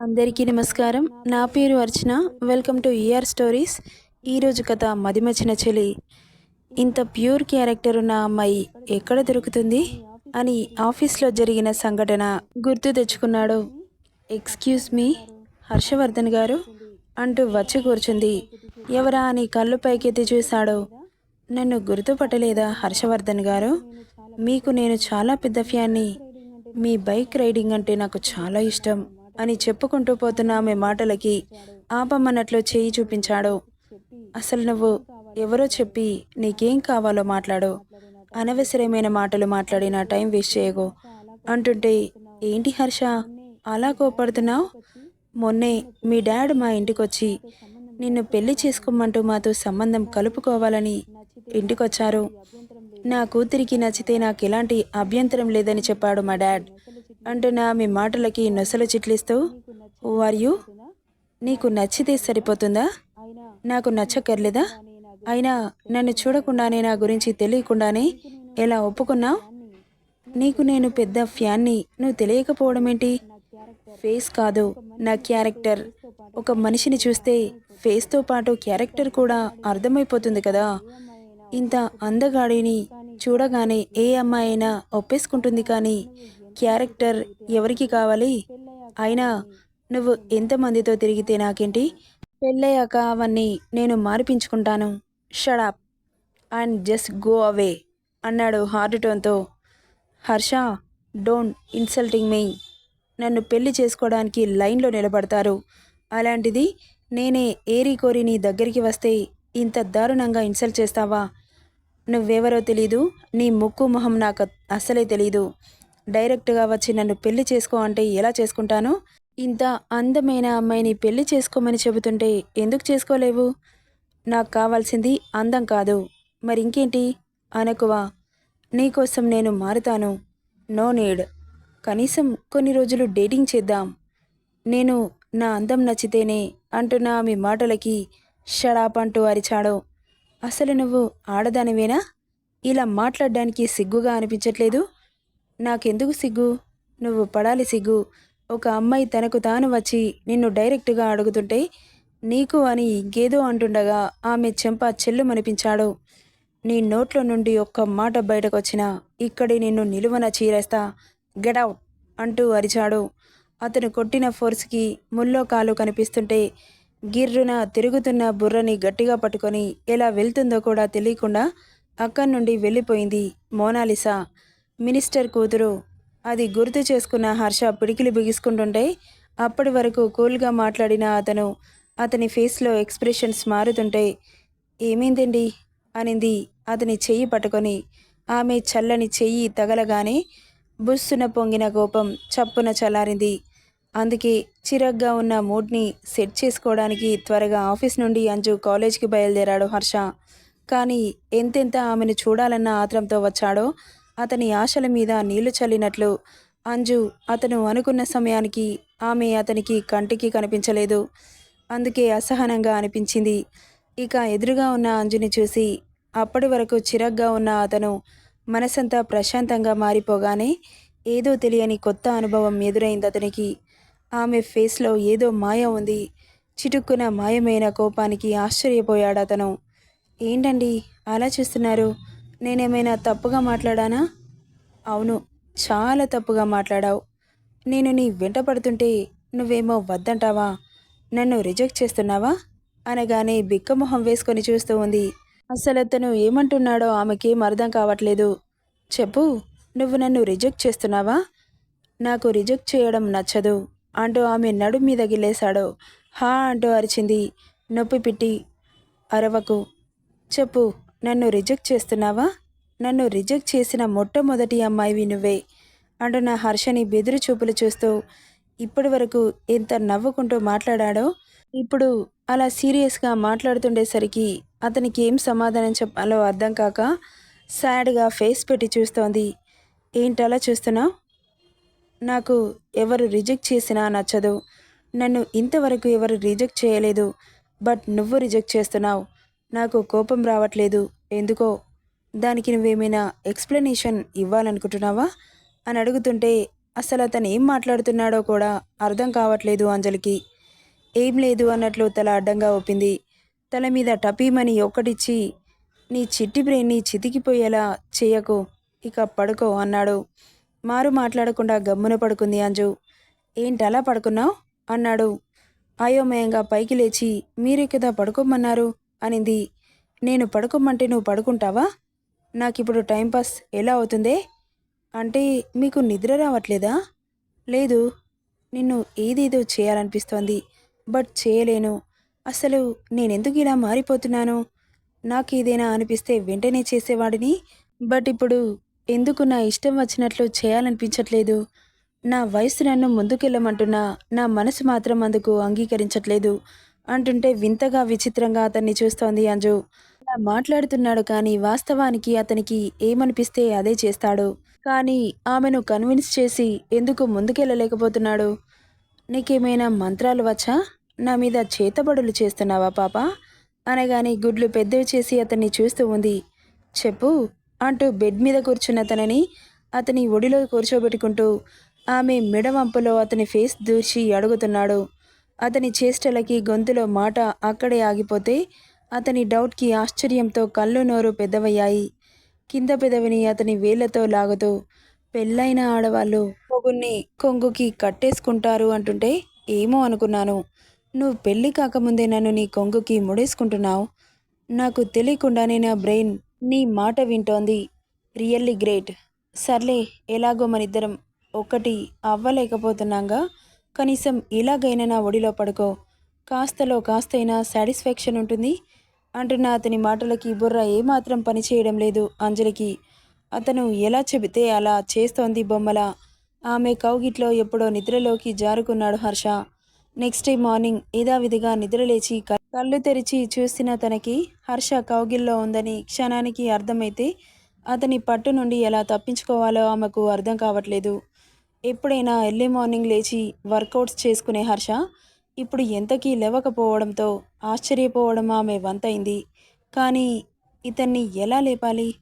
అందరికీ నమస్కారం. నా పేరు Archana. Welcome to ER stories ఈరోజు కథ మదిమచిన చెలి. ఇంత ప్యూర్ క్యారెక్టర్ ఉన్న అమ్మాయి ఎక్కడ దొరుకుతుంది అని ఆఫీస్లో జరిగిన సంఘటన గుర్తు తెచ్చుకున్నాడు. ఎక్స్క్యూజ్ మీ హర్షవర్ధన్ గారు అంటూ వచ్చి కూర్చుంది. ఎవరా అని కళ్ళు పైకెత్తి చూశాడు. నన్ను గుర్తుపట్టలేదా హర్షవర్ధన్ గారు? మీకు నేను చాలా పెద్ద ఫ్యాన్ని. మీ బైక్ రైడింగ్ అంటే నాకు చాలా ఇష్టం. అని చెప్పుకుంటూ పోతున్న ఆమె మాటలకి ఆపమ్మన్నట్లు చేయి చూపించాడు. అసలు నువ్వు ఎవరో చెప్పి నీకేం కావాలో మాట్లాడు. అనవసరమైన మాటలు మాట్లాడి నా టైం వేస్ట్ చేయకు అంటుంటే ఏంటి హర్ష? అలా కోపడుతున్నావు? మొన్నే మీ డాడ్ మా ఇంటికొచ్చి నిన్ను పెళ్ళి చేసుకోమంటూ మాతో సంబంధం కలుపుకోవాలని ఇంటికొచ్చారు. నా కూతురికి నచ్చితే నాకు ఎలాంటి అభ్యంతరం లేదని చెప్పాడు మా డాడ్. అంటున్న మీ మాటలకి నొసలు చిట్లిస్తూ వారియు నీకు నచ్చితే సరిపోతుందా? నాకు నచ్చక్కర్లేదా? అయినా నన్ను చూడకుండానే నా గురించి తెలియకుండానే ఎలా ఒప్పుకున్నావు? నీకు నేను పెద్ద ఫ్యాన్ని నువ్వు తెలియకపోవడం ఏంటి? ఫేస్ కాదు నా క్యారెక్టర్. ఒక మనిషిని చూస్తే ఫేస్తో పాటు క్యారెక్టర్ కూడా అర్థమైపోతుంది కదా. ఇంత అందగాడిని చూడగానే ఏ అమ్మాయి అయినా ఒప్పేసుకుంటుంది కానీ క్యారెక్టర్ ఎవరికి కావాలి? అయినా నువ్వు ఎంతమందితో తిరిగితే నాకేంటి? పెళ్ళయ్యాక అవన్నీ నేను మార్పించుకుంటాను. Shut up and just go away అన్నాడు హార్డ్ టోన్తో. హర్ష డోంట్ ఇన్సల్టింగ్ మీ నన్ను పెళ్ళి చేసుకోవడానికి లైన్లో నిలబడతారు. అలాంటిది నేనే ఏరి కోరి నీ దగ్గరికి వస్తే ఇంత దారుణంగా ఇన్సల్ట్ చేస్తావా? నువ్వెవరో తెలీదు. నీ ముక్కు మొహం నాకు అస్సలే తెలీదు. డైరెక్ట్గా వచ్చి నన్ను పెళ్ళి చేసుకో అంటే ఎలా చేసుకుంటాను? ఇంత అందమైన అమ్మాయిని పెళ్ళి చేసుకోమని చెబుతుంటే ఎందుకు చేసుకోలేవు? నాకు కావాల్సింది అందం కాదు. మరి ఇంకేంటి? అనకువా నీకోసం నేను మారుతాను. No need. కనీసం కొన్ని రోజులు డేటింగ్ చేద్దాం. నేను నా అందం నచ్చితేనే అంటున్న ఆమె మాటలకి షడాప్ అంటూ అరిచాడు. అసలు నువ్వు ఆడదానివేనా? ఇలా మాట్లాడడానికి సిగ్గుగా అనిపించట్లేదు? నాకెందుకు సిగ్గు? నువ్వు పడాలి సిగ్గు. ఒక అమ్మాయి తనకు తాను వచ్చి నిన్ను డైరెక్ట్గా అడుగుతుంటే నీకు అని ఇంకేదో అంటుండగా ఆమె చెంప చెల్లుమనిపించాడు. నీ నోట్లో నుండి ఒక్క మాట బయటకొచ్చినా ఇక్కడి నిన్ను నిలువన చీరేస్తా గెడౌట్ అంటూ అరిచాడు. అతను కొట్టిన ఫోర్స్కి ముల్లో కాలు కనిపిస్తుంటే గిర్రున తిరుగుతున్న బుర్రని గట్టిగా పట్టుకొని ఎలా వెళ్తుందో కూడా తెలియకుండా అక్కడి నుండి వెళ్ళిపోయింది మోనాలిసా. మినిస్టర్ కూతురు. అది గుర్తు చేసుకున్న హర్ష పిడికిలు బిగుసుకుంటుంటే అప్పటి వరకు కూల్గా మాట్లాడిన అతను అతని ఫేస్లో ఎక్స్ప్రెషన్స్ మారుతుంటే ఏమైందండి? అనింది అతని చెయ్యి పట్టుకొని. ఆమె చల్లని చెయ్యి తగలగానే బుస్సున పొంగిన కోపం చప్పున చల్లారింది. అందుకే చిరగ్గా ఉన్న మూడ్ని సెట్ చేసుకోవడానికి త్వరగా ఆఫీస్ నుండి అంజు కాలేజ్కి బయలుదేరాడు హర్ష. కానీ ఎంతెంత ఆమెను చూడాలన్న ఆత్రంతో వచ్చాడో అతని ఆశల మీద నీళ్ళు చల్లినట్లు అంజు అతను అనుకున్న సమయానికి ఆమె అతనికి కంటికి కనిపించలేదు. అందుకే అసహనంగా అనిపించింది. ఇక ఎదురుగా ఉన్న అంజుని చూసి అప్పటి వరకు చిరగ్గా ఉన్న అతను మనసంతా ప్రశాంతంగా మారిపోగానే ఏదో తెలియని కొత్త అనుభవం ఎదురైంది అతనికి. ఆమె ఫేస్లో ఏదో మాయ ఉంది. చిటుక్కున మాయమైన కోపానికి ఆశ్చర్యపోయాడు అతను. ఏంటండి? అలా చూస్తున్నారు? నేనేమైనా తప్పుగా మాట్లాడానా? అవును చాలా తప్పుగా మాట్లాడావు. నేను నీ వెంట పడుతుంటే నువ్వేమో వద్దంటావా? నన్ను రిజెక్ట్ చేస్తున్నావా? అనగానే బిక్కమొహం వేసుకొని చూస్తూ ఉంది. అసలు అతను ఏమంటున్నాడో ఆమెకేం అర్థం కావట్లేదు. చెప్పు నువ్వు నన్ను రిజెక్ట్ చేస్తున్నావా? నాకు రిజెక్ట్ చేయడం నచ్చదు అంటూ ఆమె నడుం మీద గిల్లేశాడు. హా అంటూ అరిచింది నొప్పి పిట్టి అరవకు. చెప్పు నన్ను రిజెక్ట్ చేస్తున్నావా? నన్ను రిజెక్ట్ చేసిన మొట్టమొదటి అమ్మాయివి నువ్వే. అంటూ నా హర్షని బెదిరి చూపులు చూస్తూ ఇప్పటి వరకు ఎంత నవ్వుకుంటూ మాట్లాడాడో ఇప్పుడు అలా సీరియస్గా మాట్లాడుతుండేసరికి అతనికి ఏం సమాధానం చెప్పాలో అర్థం కాక సాడ్గా ఫేస్ పెట్టి చూస్తోంది. ఏంటలా చూస్తున్నావు? నాకు ఎవరు రిజెక్ట్ చేసినా నచ్చదు. నన్ను ఇంతవరకు ఎవరు రిజెక్ట్ చేయలేదు. బట్ నువ్వు రిజెక్ట్ చేస్తున్నావు. నాకు కోపం రావట్లేదు. ఎందుకో? దానికి నువ్వేమైనా ఎక్స్ప్లెనేషన్ ఇవ్వాలనుకుంటున్నావా? అని అడుగుతుంటే అసలు అతను ఏం మాట్లాడుతున్నాడో కూడా అర్థం కావట్లేదు అంజలికి. ఏం లేదు అన్నట్లు తల అడ్డంగా ఒప్పింది తల మీద టపీమని ఒక్కటిచ్చి నీ చిట్టి బ్రెయిన్ని చితికిపోయేలా చేయకు ఇక పడుకో అన్నాడు. మారు మాట్లాడకుండా గమ్మున పడుకుంది అంజు. ఏంటలా పడుకున్నావు? అన్నాడు. అయోమయంగా పైకి లేచి మీరే కదా పడుకోమన్నారు? అనింది. నేను పడుకోమంటే నువ్వు పడుకుంటావా? నాకిప్పుడు టైంపాస్ ఎలా అవుతుందే? అంటే మీకు నిద్ర రావట్లేదా? లేదు నిన్ను ఏదేదో చేయాలనిపిస్తోంది బట్ చేయలేను. అసలు నేనెందుకు ఇలా మారిపోతున్నాను? నాకు ఏదైనా అనిపిస్తే వెంటనే చేసేవాడిని బట్ ఇప్పుడు ఎందుకు నా ఇష్టం వచ్చినట్లు చేయాలనిపించట్లేదు? నా వయసు నన్ను ముందుకెళ్ళమంటున్నా నా మనసు మాత్రం అందుకు అంగీకరించట్లేదు. అంటుంటే వింతగా విచిత్రంగా అతన్ని చూస్తోంది అంజు. అలా మాట్లాడుతున్నాడు కానీ వాస్తవానికి అతనికి ఏమనిపిస్తే అదే చేస్తాడు. కానీ ఆమెను కన్విన్స్ చేసి ఎందుకు ముందుకెళ్ళలేకపోతున్నాడు? నీకేమైనా మంత్రాలు వచ్చా? నా మీద చేతబడులు చేస్తున్నావా పాప? అనగాని గుడ్లు పెద్దవి చేసి అతన్ని చూస్తూ ఉంది. చెప్పు అంటూ బెడ్ మీద కూర్చున్న తనని అతని ఒడిలో కూర్చోబెట్టుకుంటూ ఆమె మెడవంపులో అతని ఫేస్ దూర్చి అడుగుతున్నాడు. అతని చేష్టలకి గొంతులో మాట అక్కడే ఆగిపోతే అతని డౌట్కి ఆశ్చర్యంతో కళ్ళు నోరు పెద్దవయ్యాయి. కింద పెదవిని అతని వేళ్ళతో లాగుతూ పెళ్ళైన ఆడవాళ్ళు పొగుల్ని కొంగుకి కట్టేసుకుంటారు అంటుంటే ఏమో అనుకున్నాను. నువ్వు పెళ్ళి కాకముందే నన్ను నీ కొంగుకి ముడేసుకుంటున్నావు. నాకు తెలియకుండానే నా బ్రెయిన్ నీ మాట వింటోంది. Really great. సర్లే ఎలాగో మనిద్దరం ఒక్కటి అవ్వలేకపోతున్నాగా కనీసం ఇలాగైనా నా ఒడిలో పడుకో. కాస్తలో కాస్తైనా సాటిస్ఫాక్షన్ ఉంటుంది. అంటున్న అతని మాటలకి బుర్ర ఏమాత్రం పనిచేయడం లేదు అంజలికి. అతను ఎలా చెబితే అలా చేస్తోంది బొమ్మల. ఆమె కౌగిట్లో ఎప్పుడో నిద్రలోకి జారుకున్నాడు హర్ష. నెక్స్ట్ డే మార్నింగ్ యథావిధిగా నిద్రలేచి కళ్ళు తెరిచి చూసిన తనకి హర్ష కౌగిల్లో ఉందని క్షణానికి అర్థమైతే అతని పట్టు నుండి ఎలా తప్పించుకోవాలో ఆమెకు అర్థం కావట్లేదు. ఎప్పుడైనా ఎర్లీ మార్నింగ్ లేచి వర్కౌట్స్ చేసుకునే హర్ష ఇప్పుడు ఎంతకీ లేవకపోవడంతో ఆశ్చర్యపోవడం ఆమె వంతైంది. కానీ ఇతన్ని ఎలా లేపాలి?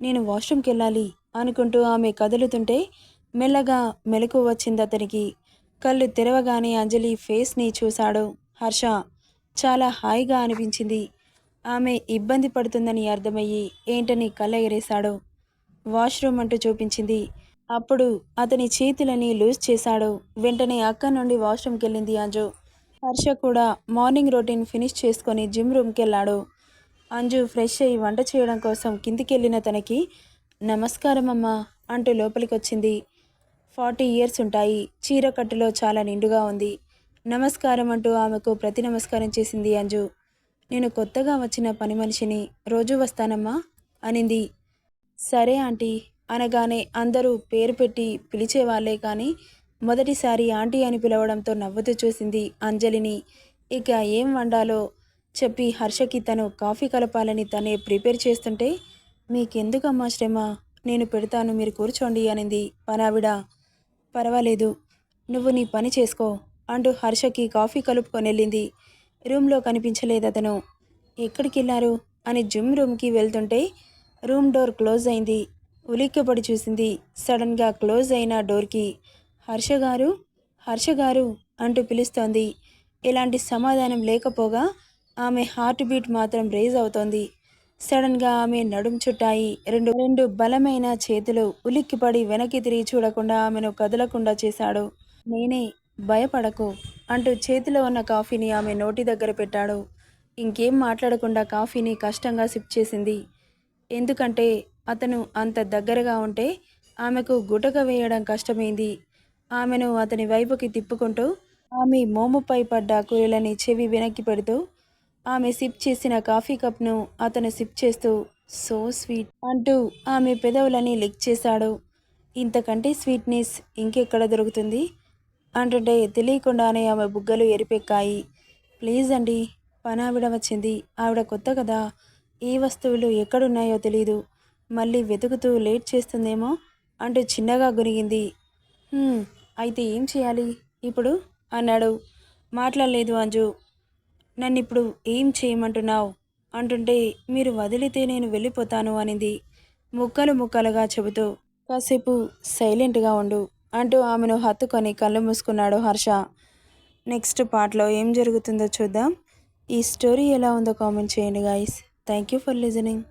నేను వాష్రూమ్కి వెళ్ళాలి అనుకుంటూ ఆమె కదులుతుంటే మెల్లగా మెలకు వచ్చింది అతనికి. కళ్ళు తెరవగానే అంజలి ఫేస్ని చూశాడు. హర్ష చాలా హాయిగా అనిపించింది. ఆమె ఇబ్బంది పడుతుందని అర్థమయ్యి ఏంటని కళ్ళ ఎగరేశాడు వాష్రూమ్ అంటూ చూపించింది. అప్పుడు అతని చేతులని లూజ్ చేశాడు. వెంటనే అక్క నుండి వాష్రూమ్కి వెళ్ళింది అంజు. హర్ష కూడా మార్నింగ్ రొటీన్ ఫినిష్ చేసుకొని జిమ్ రూమ్కి వెళ్ళాడు. అంజు ఫ్రెష్ అయ్యి వంట చేయడం కోసం కిందికి వెళ్ళిన తనకి నమస్కారం అమ్మా అంటూ లోపలికి వచ్చింది ఫార్టీ ఇయర్స్ ఉంటాయి. చీర కట్టులో చాలా నిండుగా ఉంది. నమస్కారం అంటూ ఆమెకు ప్రతి నమస్కారం చేసింది అంజు. నేను కొత్తగా వచ్చిన పని మనిషిని రోజు వస్తానమ్మా అనింది. సరే ఆంటీ అనగానే అందరూ పేరు పెట్టి పిలిచేవాళ్ళే కానీ మొదటిసారి ఆంటీ అని పిలవడంతో నవ్వుతూ చూసింది అంజలిని. ఇక ఏం వండాలో చెప్పి హర్షకి తను కాఫీ కలపాలని తనే ప్రిపేర్ చేస్తుంటే మీకెందుకమ్మా శ్రమ? నేను పెడతాను మీరు కూర్చోండి అనింది పనావిడ పర్వాలేదు నువ్వు నీ పని చేసుకో అంటూ హర్షకి కాఫీ కలుపుకొని వెళ్ళింది. రూమ్లో కనిపించలేదు అతను. ఎక్కడికి వెళ్ళారు అని జిమ్ రూమ్కి వెళ్తుంటే రూమ్ డోర్ క్లోజ్ అయింది. ఉలిక్కిపడి చూసింది. సడన్గా క్లోజ్ అయిన డోర్కి హర్ష గారు హర్ష గారు అంటూ పిలుస్తోంది. ఎలాంటి సమాధానం లేకపోగా ఆమె హార్ట్ బీట్ మాత్రం రేజ్ అవుతోంది. సడన్గా ఆమె నడుం చుట్టాయి. రెండు రెండు బలమైన చేతులు ఉలిక్కిపడి వెనక్కి తిరిగి చూడకుండా ఆమెను కదలకుండా చేశాడు. నేనే భయపడకు అంటూ చేతిలో ఉన్న కాఫీని ఆమె నోటి దగ్గర పెట్టాడు. ఇంకేం మాట్లాడకుండా కాఫీని కష్టంగా సిప్ చేసింది. ఎందుకంటే అతను అంత దగ్గరగా ఉంటే ఆమెకు గుటక వేయడం కష్టమైంది. ఆమెను అతని వైపుకి తిప్పుకుంటూ ఆమె మోముపై పడ్డ కూరలని చెవి వెనక్కి పెడుతూ ఆమె సిప్ చేసిన కాఫీ కప్ను అతను సిప్ చేస్తూ సో స్వీట్ అంటూ ఆమె పెదవులని లిక్ చేశాడు. ఇంతకంటే స్వీట్నెస్ ఇంకెక్కడ దొరుకుతుంది? అంటుంటే తెలియకుండానే ఆమె బుగ్గలు ఎరిపెక్కాయి. ప్లీజ్ అండి పనావిడ వచ్చింది. ఆవిడ కొత్త కదా. ఏ వస్తువులు ఎక్కడున్నాయో తెలీదు. మళ్ళీ వెతుకుతూ లేట్ చేస్తుందేమో అంటూ చిన్నగా గురిగింది అయితే ఏం చేయాలి? ఇప్పుడు? అన్నాడు. మాట్లాడలేదు అంజు. నన్ను ఇప్పుడు ఏం చేయమంటున్నావు? అంటుంటే మీరు వదిలితే నేను వెళ్ళిపోతాను అనింది. ముక్కలు ముక్కలుగా చెబుతూ కాసేపు సైలెంట్గా ఉండు అంటూ ఆమెను హత్తుకొని కళ్ళు మూసుకున్నాడు హర్ష. నెక్స్ట్ పార్ట్లో ఏం జరుగుతుందో చూద్దాం. ఈ స్టోరీ ఎలా ఉందో కామెంట్ చేయండి guys. Thank you for listening.